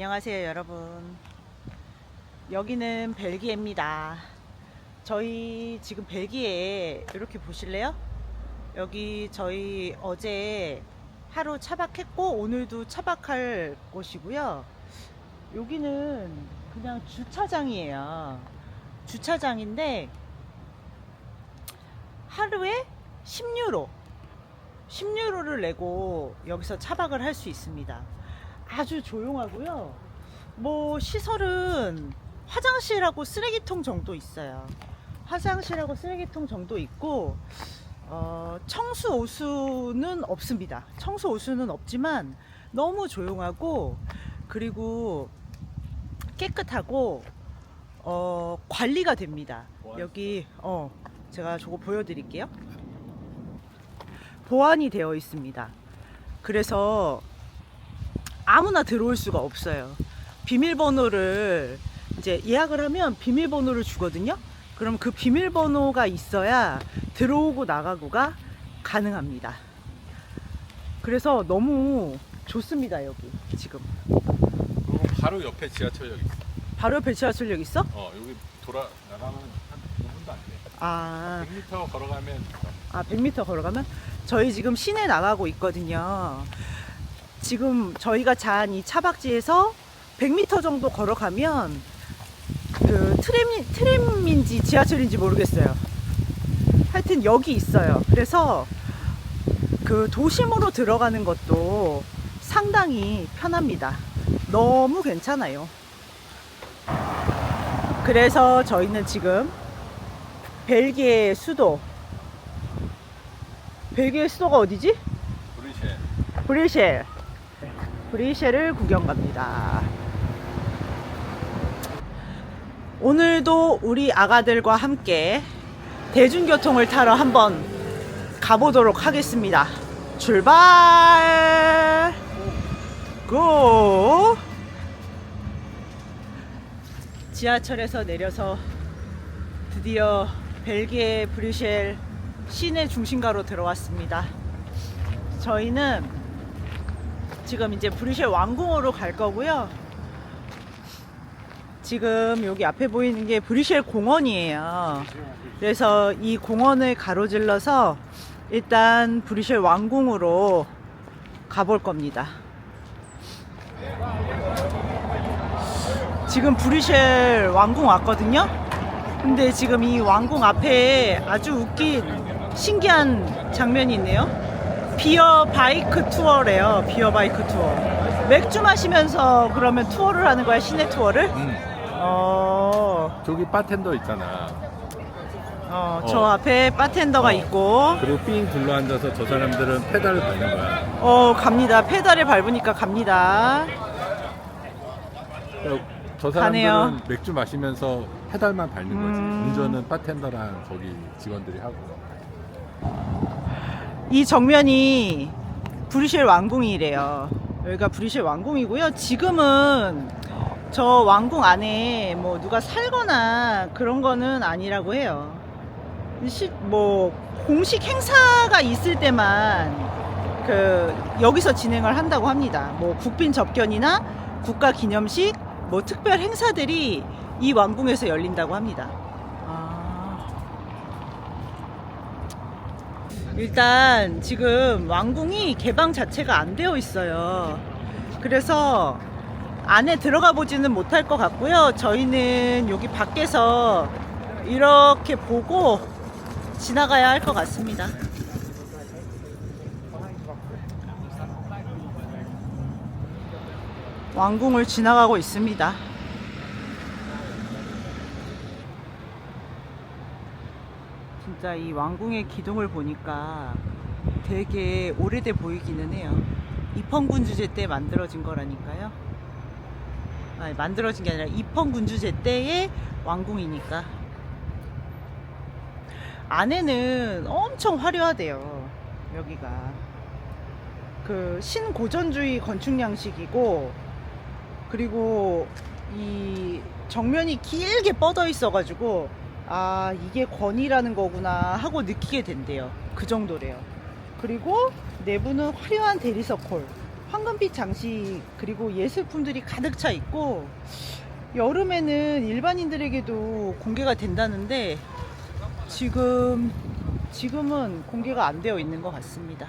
안녕하세요, 여러분. 여기는 벨기에입니다. 저희 지금 벨기에 이렇게 보실래요? 여기 저희 어제 하루 차박했고 오늘도 차박할 곳이고요. 여기는 그냥 주차장이에요. 주차장인데 하루에 10유로 10유로를 내고 여기서 차박을 할 수 있습니다. 아주 조용하고요. 뭐 시설은 화장실하고 쓰레기통 정도 있어요. 화장실하고 쓰레기통 정도 있고 어, 청수 오수는 없습니다. 청수 오수는 없지만 너무 조용하고 그리고 깨끗하고 어, 관리가 됩니다. 여기 어, 제가 저거 보여드릴게요. 보안이 되어 있습니다. 그래서 아무나 들어올 수가 없어요. 비밀번호를 이제 예약을 하면 비밀번호를 주거든요. 그럼 그 비밀번호가 있어야 들어오고 나가고가 가능합니다. 그래서 너무 좋습니다, 여기 지금. 그리고 바로 옆에 지하철역 있어. 바로 옆에 지하철역 있어? 어 여기 돌아 나가면 한 5분도 안 돼. 아, 100m 걸어가면 아 100m 걸어가면? 저희 지금 시내 나가고 있거든요. 지금 저희가 잔 이 차박지에서 100m 정도 걸어가면 그 트램, 트램인지 지하철인지 모르겠어요. 하여튼 여기 있어요. 그래서 그 도심으로 들어가는 것도 상당히 편합니다. 너무 괜찮아요. 그래서 저희는 지금 벨기에 수도 벨기에 수도가 어디지? 브리셰. 브리셀. 브리셀을 구경 갑니다. 오늘도 우리 아가들과 함께 대중교통을 타러 한번 가보도록 하겠습니다. 출발! 고! 지하철에서 내려서 드디어 벨기에 브리셀 시내 중심가로 들어왔습니다. 저희는 지금 이제 브리셀 왕궁으로 갈 거고요. 지금 여기 앞에 보이는 게 브리셀 공원이에요. 그래서 이 공원을 가로질러서 일단 브리셀 왕궁으로 가볼 겁니다. 지금 브리셀 왕궁 왔거든요. 근데 지금 이 왕궁 앞에 아주 웃긴 신기한 장면이 있네요. 비어 바이크 투어래요. 비어 바이크 투어. 맥주 마시면서 그러면 투어를 하는 거야, 시내 투어를? 응. 어, 저기 바텐더 있잖아. 어, 저 어. 앞에 바텐더가 어. 있고, 그리고 삥 둘러 앉아서 저 사람들은 페달을 밟는 거야. 어, 갑니다. 페달을 밟으니까 갑니다. 그러니까 저 사람들은 가네요. 맥주 마시면서 페달만 밟는 거지. 음. 운전은 바텐더랑 거기 직원들이 하고. 이 정면이 브리셀 왕궁이래요. 여기가 브리셀 왕궁이고요. 지금은 저 왕궁 안에 뭐 누가 살거나 그런 거는 아니라고 해요. 시, 뭐 공식 행사가 있을 때만 그 여기서 진행을 한다고 합니다. 뭐 국빈 접견이나 국가 기념식, 뭐 특별 행사들이 이 왕궁에서 열린다고 합니다. 일단 지금 왕궁이 개방 자체가 안 되어 있어요. 그래서 안에 들어가 보지는 못할 것 같고요. 저희는 여기 밖에서 이렇게 보고 지나가야 할 것 같습니다. 왕궁을 지나가고 있습니다. 진짜 이 왕궁의 기둥을 보니까 되게 오래돼 보이기는 해요. 입헌군주제 때 만들어진 거라니까요. 아니, 만들어진 게 아니라 입헌군주제 때의 왕궁이니까. 안에는 엄청 화려하대요. 여기가. 그 신고전주의 건축 양식이고 그리고 이 정면이 길게 뻗어 있어 가지고 아 이게 권이라는 거구나 하고 느끼게 된대요 그 정도래요 그리고 내부는 화려한 대리석 홀 황금빛 장식 그리고 예술품들이 가득 차 있고 여름에는 일반인들에게도 공개가 된다는데 지금 지금은 공개가 안 되어 있는 것 같습니다.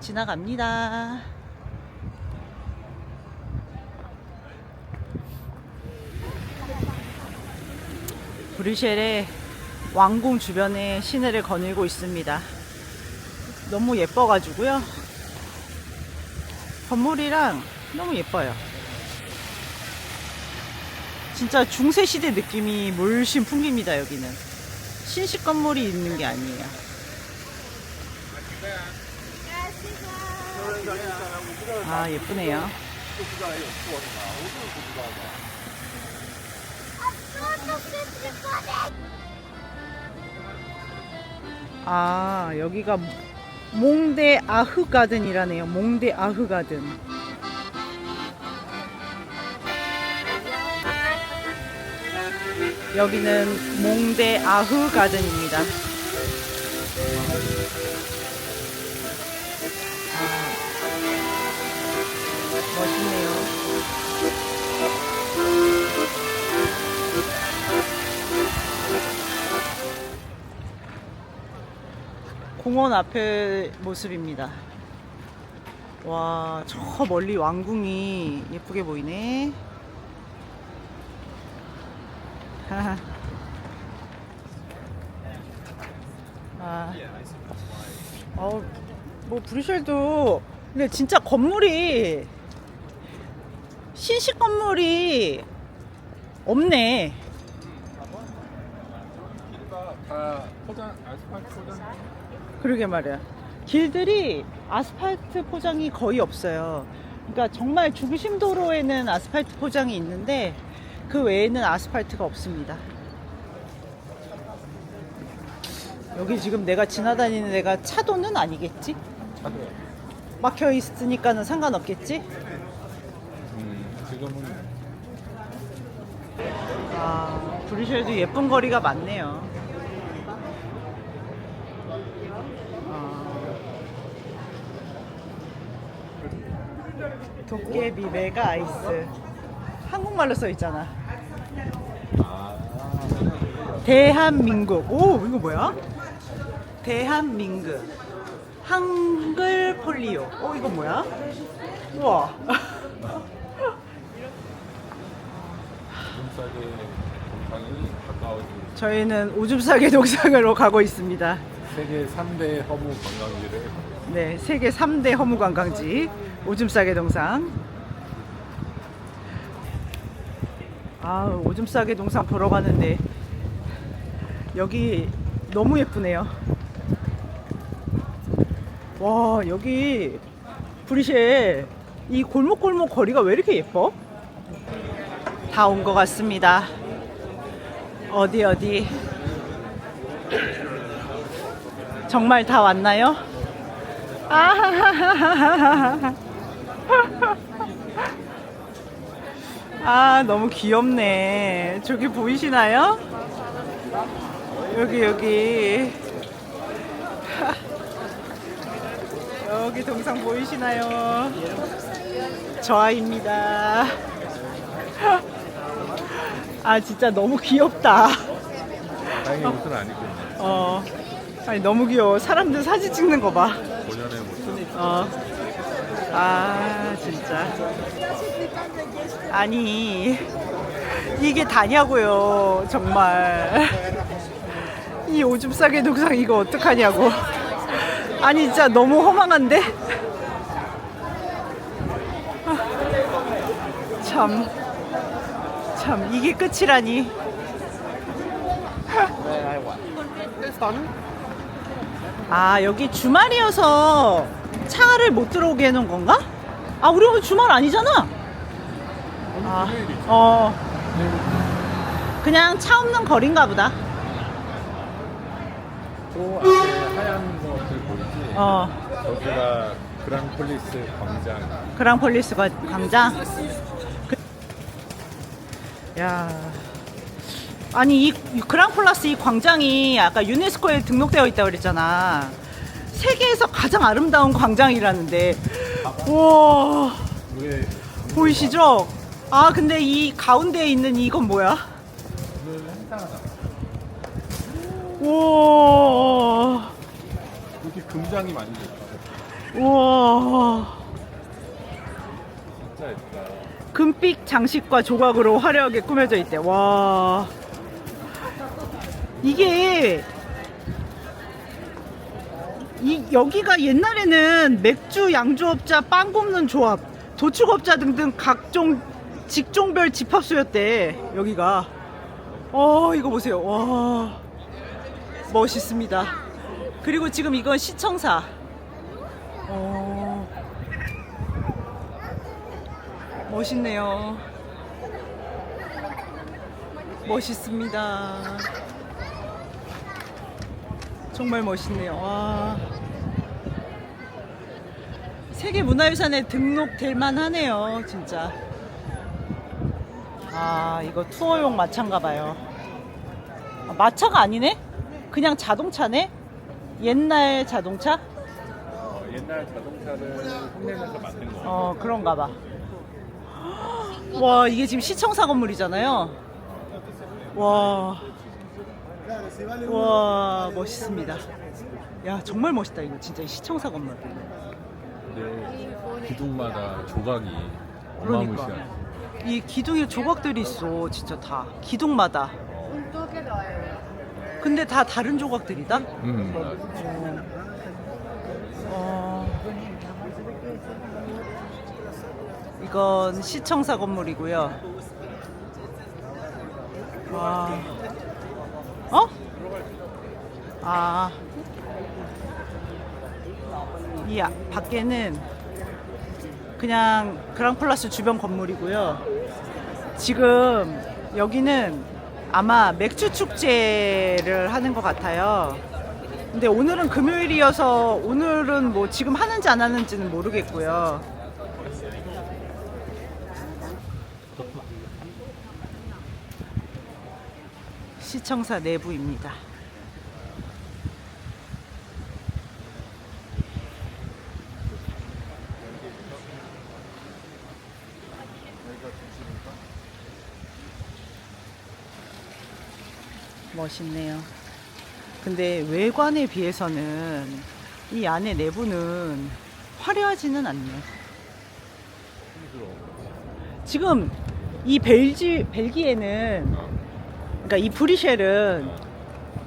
지나갑니다. 브뤼셀의 왕궁 주변에 시내를 거닐고 있습니다. 너무 예뻐가지고요. 건물이랑 너무 예뻐요. 진짜 중세시대 느낌이 물씬 풍깁니다, 여기는. 신식 건물이 있는 게 아니에요. 아, 예쁘네요. 아, 여기가 몽데 아흐 가든이라네요. 몽데 아흐 가든. 여기는 몽데 아흐 가든입니다. 공원 앞의 모습입니다. 와, 저 멀리 왕궁이 예쁘게 보이네. 아, 어, 뭐 브뤼셀도 근데 진짜 건물이 신식 건물이 없네. 길가 다 포장, 아스팔트 포장. 그러게 말이야. 길들이 아스팔트 포장이 거의 없어요. 그러니까 정말 중심 도로에는 아스팔트 포장이 있는데 그 외에는 아스팔트가 없습니다. 여기 지금 내가 지나다니는 데가 차도는 아니겠지? 차도. 막혀 있으니까는 상관없겠지? 음, 지금은 아, 브뤼셀도 예쁜 거리가 많네요. 도깨비 메가 아이스. 한국말로 써 있잖아. 아, 대한민국. 오, 이거 뭐야? 대한민국. 한글 폴리오. 오, 이거 뭐야? 우와. 저희는 오줌 싸개 동상으로 가고 있습니다. 세계 3대 허무 관광지를 네, 세계 3대 허무 관광지 오줌 싸개 동상. 아, 오줌 싸개 동상 보러 가는데 여기 너무 예쁘네요. 와, 여기 브리셀 이 골목골목 거리가 왜 이렇게 예뻐? 다 온 것 같습니다. 어디 어디 정말 다 왔나요? 아하하하하하. 아, 너무 귀엽네. 저기 보이시나요? 여기, 여기. 여기 동상 보이시나요? 저 아입니다. 아, 진짜 너무 귀엽다. 다행히 옷을 안 입고 있네. 어. 아니, 너무 귀여워. 사람들 사진 찍는 거 봐. 본연의 모습. 어. 아, 진짜. 아니, 이게 다냐고요, 정말. 이 오줌 싸개 동상 이거 어떡하냐고. 아니, 진짜 너무 허망한데? 아, 참. 참, 이게 끝이라니. 아, 여기 주말이어서 차를 못 들어오게 해놓은 건가? 아, 우리 오늘 주말 아니잖아. 아, 어. 그냥 차 없는 거리인가 보다. 저 앞에 하얀 것들 보이지? 어. 저기가 그랑폴리스 광장. 그랑폴리스 과- 광장. 그... 야. 아니 이 그랑폴라스 이 광장이 아까 유네스코에 등록되어 있다고 그랬잖아. 세계에서 가장 아름다운 광장이라는데 우와 보이시죠? 아 근데 이 가운데에 있는 이건 뭐야? 오늘 행사하다. 우와 이렇게 금장이 많이 됐어. 우와 진짜 예쁘다. 금빛 장식과 조각으로 화려하게 꾸며져 있대. 와. 이게 이 여기가 옛날에는 맥주 양조업자 빵 굽는 조합, 도축업자 등등 각종 직종별 집합소였대. 여기가. 어, 이거 보세요. 와. 멋있습니다. 그리고 지금 이건 시청사. 어. 멋있네요. 멋있습니다. 정말 멋있네요. 와. 세계 문화유산에 등록될 만하네요, 진짜. 아, 이거 투어용 마차인가 봐요. 아, 마차가 아니네? 그냥 자동차네? 옛날 자동차? 어, 옛날 자동차를 흉내내서 만든 거. 어, 그런가 봐. 와, 이게 지금 시청사 건물이잖아요. 와. 와, 멋있습니다. 야, 정말 멋있다, 이거 진짜 이 시청사 건물. 근데 기둥마다 조각이 그러니까. 어마무시한. 이 기둥에 조각들이 있어, 진짜 다. 기둥마다. 근데 다 다른 조각들이다? 음, 맞아. 어, 이건 시청사 건물이고요. 와. 어? 아. 이 아- 밖에는 그냥 그랑플라스 주변 건물이고요. 지금 여기는 아마 맥주 축제를 하는 것 같아요. 근데 오늘은 금요일이어서 오늘은 뭐 지금 하는지 안 하는지는 모르겠고요. 시청사 내부입니다. 멋있네요. 근데 외관에 비해서는 이 안에 내부는 화려하지는 않네요. 지금 이 벨지 벨기에는 그러니까 이 브리셸은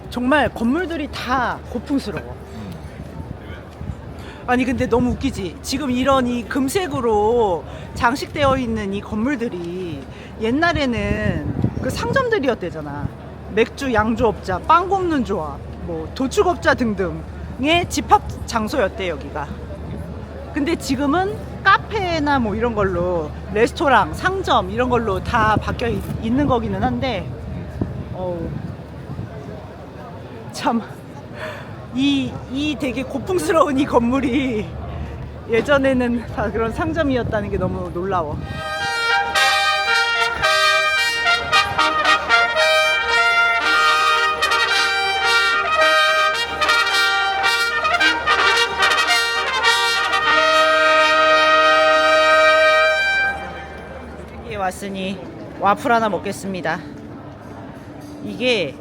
정말 건물들이 다 고풍스러워. 아니 근데 너무 웃기지. 지금 이런 이 금색으로 장식되어 있는 이 건물들이 옛날에는 그 상점들이었대잖아. 맥주 양조업자, 빵 굽는 조합, 뭐 도축업자 등등의 집합 장소였대 여기가. 근데 지금은 카페나 뭐 이런 걸로 레스토랑, 상점 이런 걸로 다 바뀌어 있, 있는 거기는 한데, 어우 참. 이, 이 되게 고풍스러운 이 건물이 예전에는 다 그런 상점이었다는 게 너무 놀라워. 왔으니 와플 하나 먹겠습니다. 이게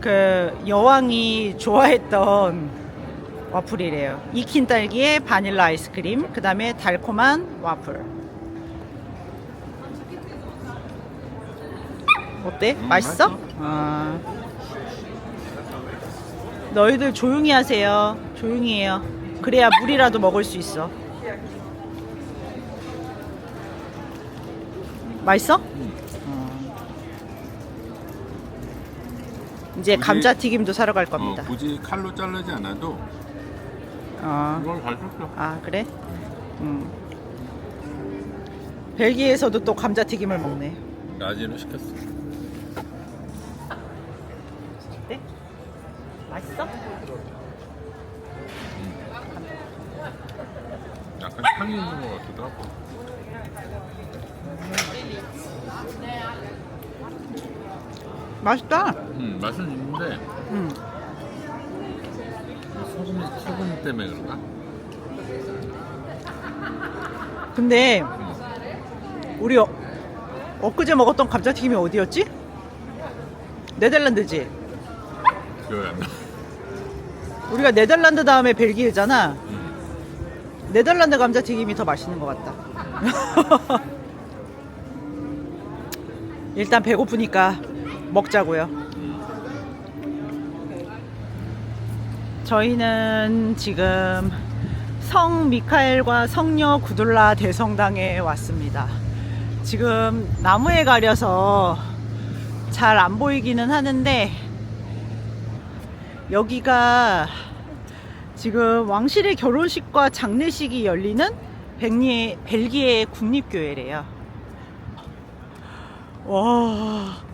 그 여왕이 좋아했던 와플이래요. 익힌 딸기에 바닐라 아이스크림, 그 다음에 달콤한 와플. 어때? 맛있어? 맛있어. 아. 너희들 조용히 하세요. 조용히 해요. 그래야 물이라도 먹을 수 있어. 맛있어? 어. 이제 굳이- 감자튀김도 사러 갈 겁니다. 어, 굳이 칼로 자르지 않아도 어. 이걸 잘 줬어. 아 그래? 음. 벨기에에서도 또 감자튀김을 먹네. 라지로 시켰어. 네? 맛있어? 약간 향이 있는 것 같기도 하고. 맛있다. 음, 맛은 있는데 음. 소금 소금 때문에 그런가? 근데 우리 어, 엊그제 먹었던 감자튀김이 어디였지? 네덜란드지. 기억이 안 나. 우리가 네덜란드 다음에 벨기에잖아. 네덜란드 감자튀김이 더 맛있는 것 같다. 일단 배고프니까 먹자고요. 저희는 지금 성 미카엘과 성녀 구둘라 대성당에 왔습니다. 지금 나무에 가려서 잘 안 보이기는 하는데 여기가 지금 왕실의 결혼식과 장례식이 열리는 벨기에, 국립교회래요. 와,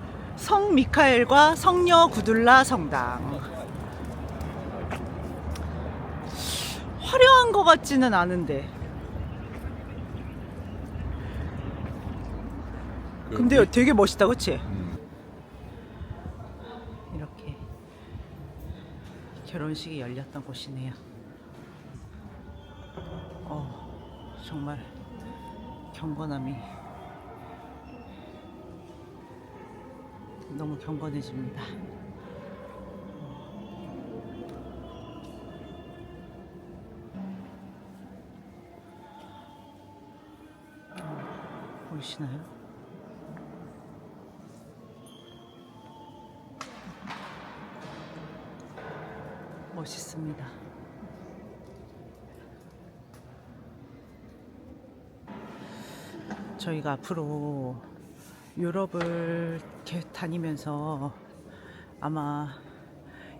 성 미카엘과 성녀 구둘라 성당. 화려한 것 같지는 않은데. 근데 되게 멋있다, 그치? 음. 이렇게 결혼식이 열렸던 곳이네요. 어, 정말 경건함이 너무 경건해집니다. 어, 보이시나요? 멋있습니다. 저희가 앞으로 유럽을 이렇게 다니면서 아마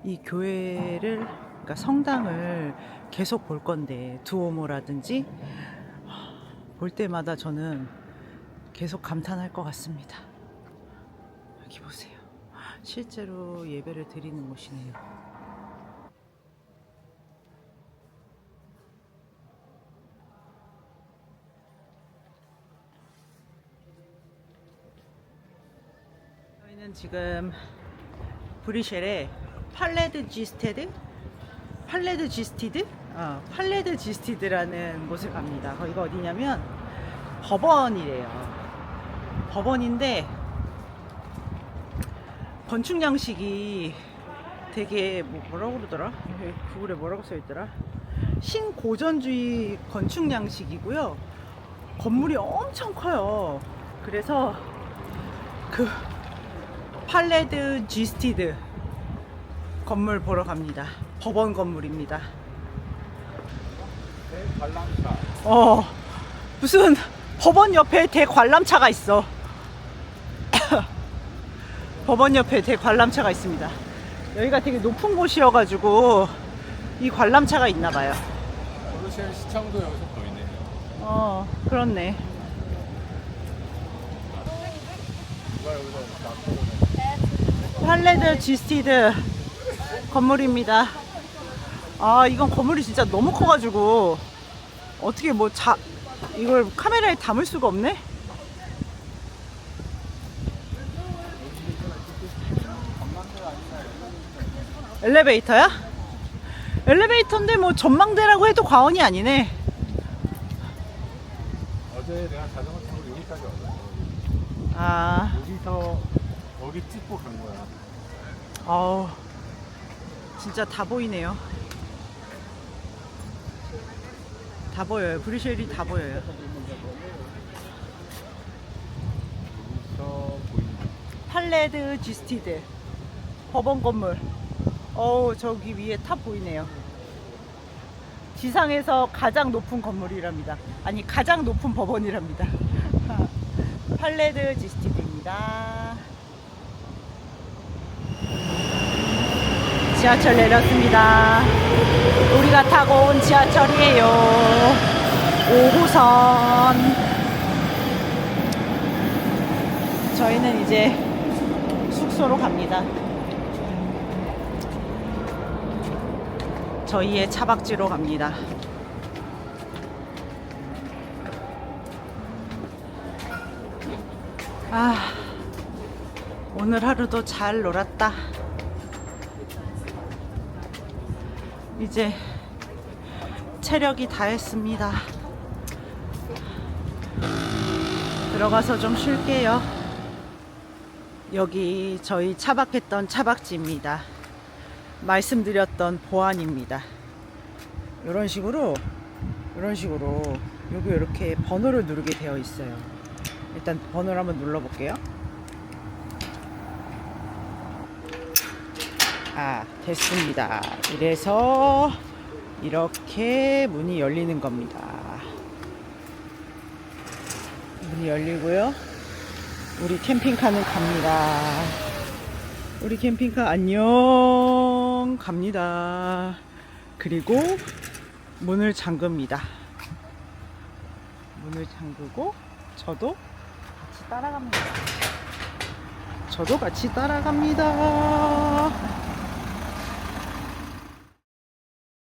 이 교회를, 그러니까 성당을 계속 볼 건데, 두오모라든지, 볼 때마다 저는 계속 감탄할 것 같습니다. 여기 보세요. 실제로 예배를 드리는 곳이네요. 지금 브리셸의 팔레드 지스테드? 팔레드 지스티드? 어, 팔레드 지스티드라는 곳을 갑니다. 거기가 어디냐면 법원이래요. 법원인데 건축 양식이 되게 뭐 뭐라고 그러더라? 구글에 뭐라고 써 있더라? 신고전주의 건축 양식이고요. 건물이 엄청 커요. 그래서 그 팔레드 지스티드 건물 보러 갑니다. 법원 건물입니다. 관람차. 어, 무슨 법원 옆에 대관람차가 있어. 법원 옆에 대관람차가 있습니다. 여기가 되게 높은 곳이어가지고 이 관람차가 있나 봐요. 브루셀 시청도 여기서 보이네요. 어, 그렇네. 누가 여기서 막 팔레드 지스티드 건물입니다. 아, 이건 건물이 진짜 너무 커가지고 어떻게 뭐 자, 이걸 카메라에 담을 수가 없네? 엘리베이터야? 엘리베이터인데 뭐 전망대라고 해도 과언이 아니네. 어제 내가 자전거 타고 여기까지 왔어. 아, 여기서 여기 찍고 간 거야. 아우, 진짜 다 보이네요. 다 보여요. 브리쉘이 다 보여요. 여기서 팔레드 지스티드 법원 건물. 어우, 저기 위에 탑 보이네요. 지상에서 가장 높은 건물이랍니다. 아니, 가장 높은 법원이랍니다. 팔레드 지스티드입니다. 지하철 내렸습니다. 우리가 타고 온 지하철이에요. 5호선. 저희는 이제 숙소로 갑니다. 저희의 차박지로 갑니다. 아, 오늘 하루도 잘 놀았다. 이제 체력이 다 했습니다. 들어가서 좀 쉴게요. 여기 저희 차박했던 차박지입니다. 말씀드렸던 보안입니다. 이런 식으로 이런 식으로 여기 이렇게 번호를 누르게 되어 있어요. 일단 번호를 한번 눌러볼게요. 아, 됐습니다. 이래서 이렇게 문이 열리는 겁니다. 문이 열리고요. 우리 캠핑카는 갑니다. 우리 캠핑카 안녕 갑니다. 그리고 문을 잠급니다. 문을 잠그고 저도 같이 따라갑니다. 저도 같이 따라갑니다.